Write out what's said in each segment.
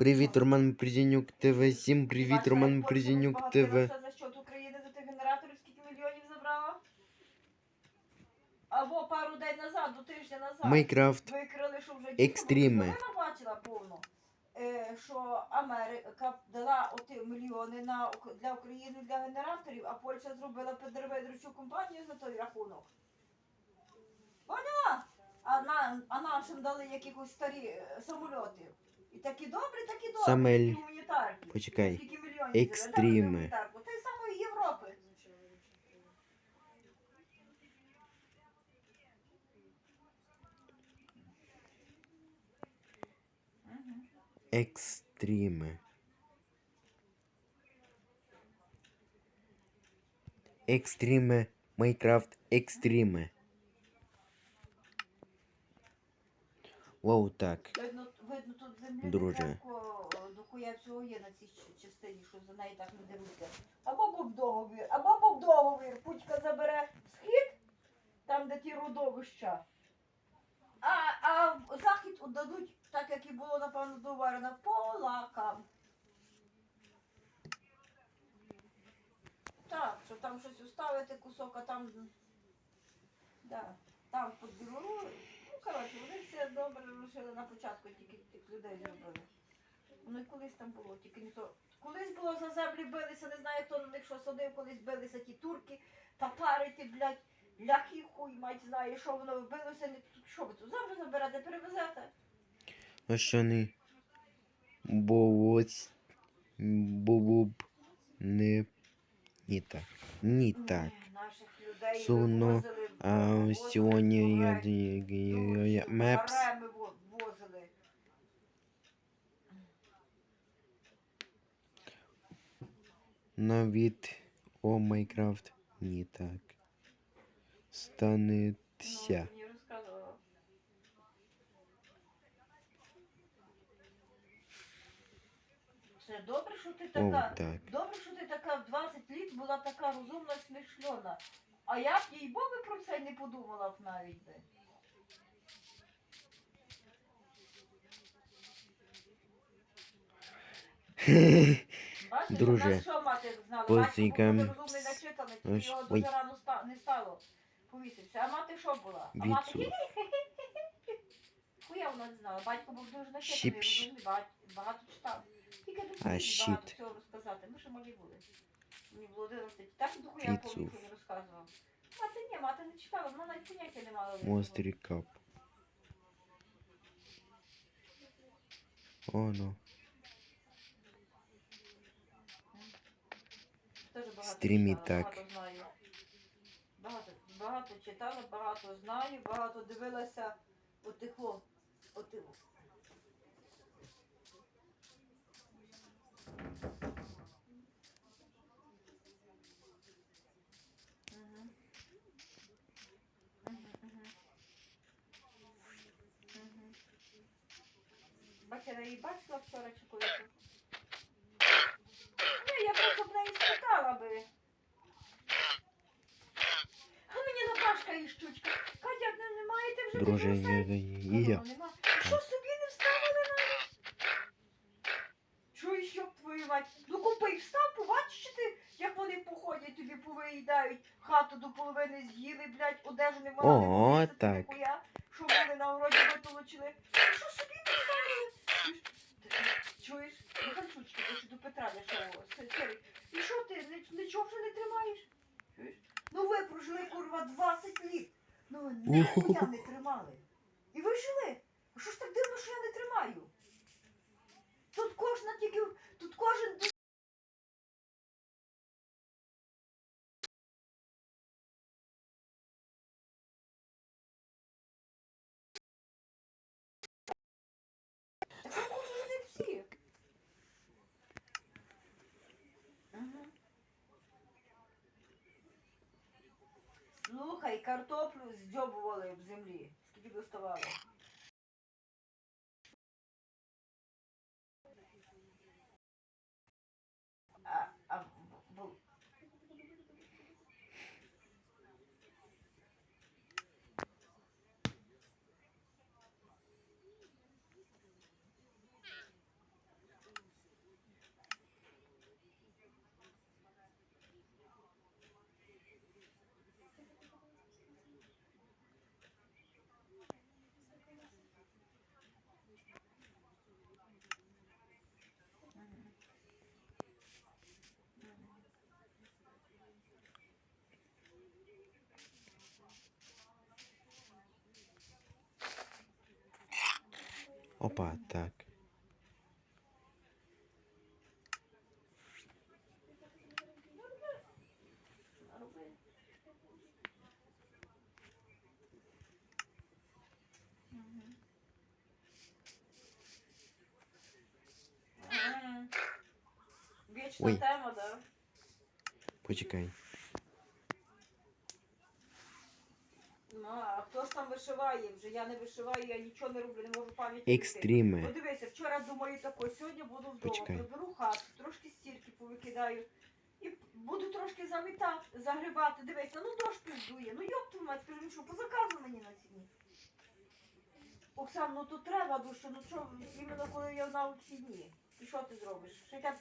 Привіт, Роман Призінюк ТВ. Всім привіт, Роман Призінюк ТВ. за счет України за тих генераторів, скільки мільйонів забрала? Або пару день назад, до тижня назад. Майкрафт. Викрили, що вже Екстріми. Вона бачила повно, е, що Америка дала оті мільйони на, для України для генераторів, а Польща зробила підриведручу компанію за той рахунок. Поняла? А, на, а нашим дали якихось старі е, самольоти. І такі добрі, такі добрі, Самель. такі гуманітарки. Почекай. Скільки мільйонів взяли? Екстріми. Дали гуманітарку. Те самої Європи. Мгм. Екстріми. Екстріми. Майкрафт Екстріми. Вау, так. Видно, видно тут землі Друже. Друже. дохуя всього є на цій частині, що за неї так не дивиться. Або був договір, або був договір. Путька забере схід, там, де ті родовища. А, а захід віддадуть, так як і було, напевно, доварено, полакам. Так, що там щось уставити кусок, а там. Да, там під Білорусі. Ну, коротше, вони все добре лишили на початку, тільки тих людей зробили. Воно і колись там було, тільки не то. Колись було за землі билися, не знаю, хто на них що садив, колись билися ті турки, татари ті, блядь, ляхи хуй, мать знає, що воно билося, не що ви тут землю заберете, перевезете. А що не? Бо ось. Бо-боб. Не. Не так. Не так. Ні, Наших людей Суно, вивозили, А вивозили сьогодні я я- я- Ну, Мепс. Возили. Навіть о Майкрафт не так. Ну, Станеться. Це добре, що ти О, така. так. Добре, що ти така в 20 літ була така розумна, смішльона. А я б їй би про це не подумала б навіть би. Бачиш, Друже, у нас що мати знала? позикам Батько був дуже розумний начитаний, Ось, ой. не стало. А мати що була? А мати. Хуя вона не знала. Батько був дуже начитаний, розумний, багато читав. Тільки дуже багато всього розказати. Ми ще малі були. Мені було 11. Так до хуя повністю не розказував. Мати ні, мати не читала, вона навіть поняття не мала. Острий кап. О, ну. Теж багато Стрімі так. Багато знаю. Багато, багато читала, багато знаю, багато дивилася отихо. Отихо. Бачила, її бачила вчора чи коли тут? Ні, я просто б неї спитала би. А мені Наташка і щучка. Катя, не, маєте вже Друже, я, я. Ну. Що собі не вставили навіть? Чуєш, як твою мать? Ну купи встав, побачиш чи ти, як вони походять, тобі повиїдають, хату до половини з'їли, блядь, одежу не могли О, так. що були на городі витолочили. Що собі не вставили? Чуєш? Ханчучки, ти ще до Петра не шоу. І що ти, нічого вже не тримаєш? Чуєш? Ну ви прожили, курва, 20 літ. Ну ніхуя не тримали. І ви жили. А що ж так дивно, що я не тримаю? Тут кожна тільки, тут кожен Так це може не всі. Ага. Слухай, картоплю здьобували в землі. Скільки доставало? А, а, бу- бу- Опа, так. Роби. Мгм. Ага. Вічна Ой. тема, да? Почекай. А хто ж там вишиває вже? Я не вишиваю, я нічого не роблю, не можу пам'ять. знайти. Екстріми. Подивися, вчора думаю тако, сьогодні буду вдома, Почекай. приберу хату, трошки стірки повикидаю. І буду трошки замітати, загрібати. Дивися, ну дощ піздує. Ну йоп твою мать, скажи, ну що, по заказу мені на ціні. Оксан, ну тут треба душу, ну що, іменно коли я на вихідні. І що ти зробиш? Що я...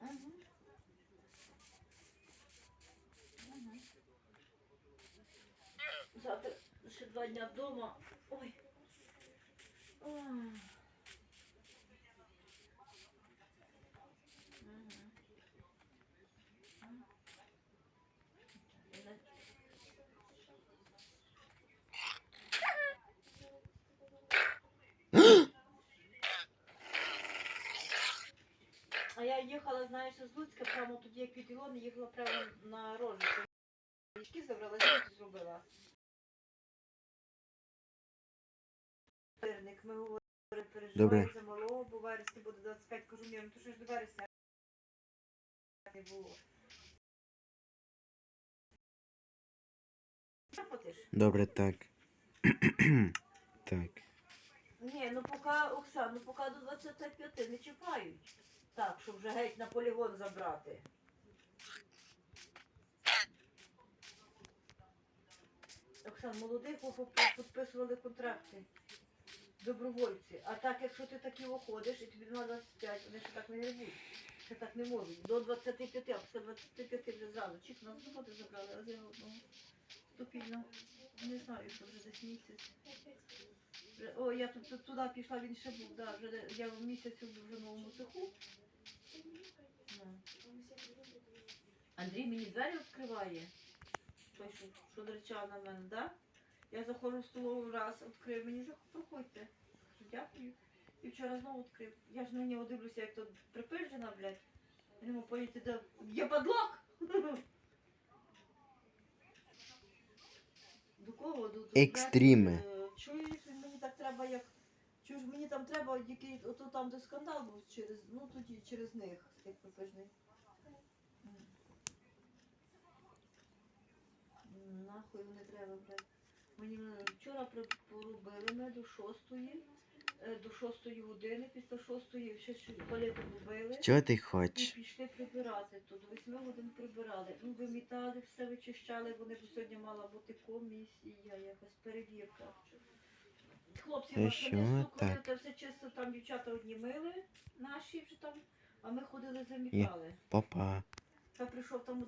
Мгм. Два дня вдома. Ой. А я їхала, знаєш, з Луцька, прямо тоді, як від Ілони, їхала прямо на рожу. Забрала, зірки зробила. Перник, ми говорили, переживаємо за малого, бо в вересні буде 25, кажу, ні, ну то що ж до вересня не було. Добре, так. так. Ні, ну поки, Оксан, ну поки до 25 не чіпають. Так, щоб вже геть на полігон забрати. Оксан, молодих підписували контракти. Добровольці. А так, якщо ти такі виходиш і тобі на 25, вони ще так не грибуть. Ще так не можуть. До 25, а після 25 вже зразу. Чик нас роботи забрали, а я одного ступільно. Не знаю, що вже десь місяць. О, я тут, тут туди пішла, він ще був, да, вже я в місяці був вже в новому цеху. Ну. Андрій мені двері відкриває. Той, що, що дричав на мене, да? Я заходжу в столову раз, відкрив мені, «Зах- проходьте. Дякую. І вчора знову відкрив. Я ж на нього дивлюся, як тут припижена, блядь. Я не можу поняти, де є подлог. До кого? До, до Екстріми. Е, Чуєш, мені так треба як. Чуєш, мені там треба який, ото там де скандал був через, ну тоді через них, як припижний. Нахуй не треба, блядь. Мені е, вчора поробили ми до шостої, е, до шостої години, після шостої ще щось палету побили. Що ти І хочеш? пішли прибирати. То до 8 годин прибирали. Ну, вимітали, все вичищали, вони б сьогодні мала бути комісія, якась перевірка. Хлопці не слухали, так? все чисто там дівчата одні мили, наші вже там, а ми ходили замітали. Папа. Та прийшов там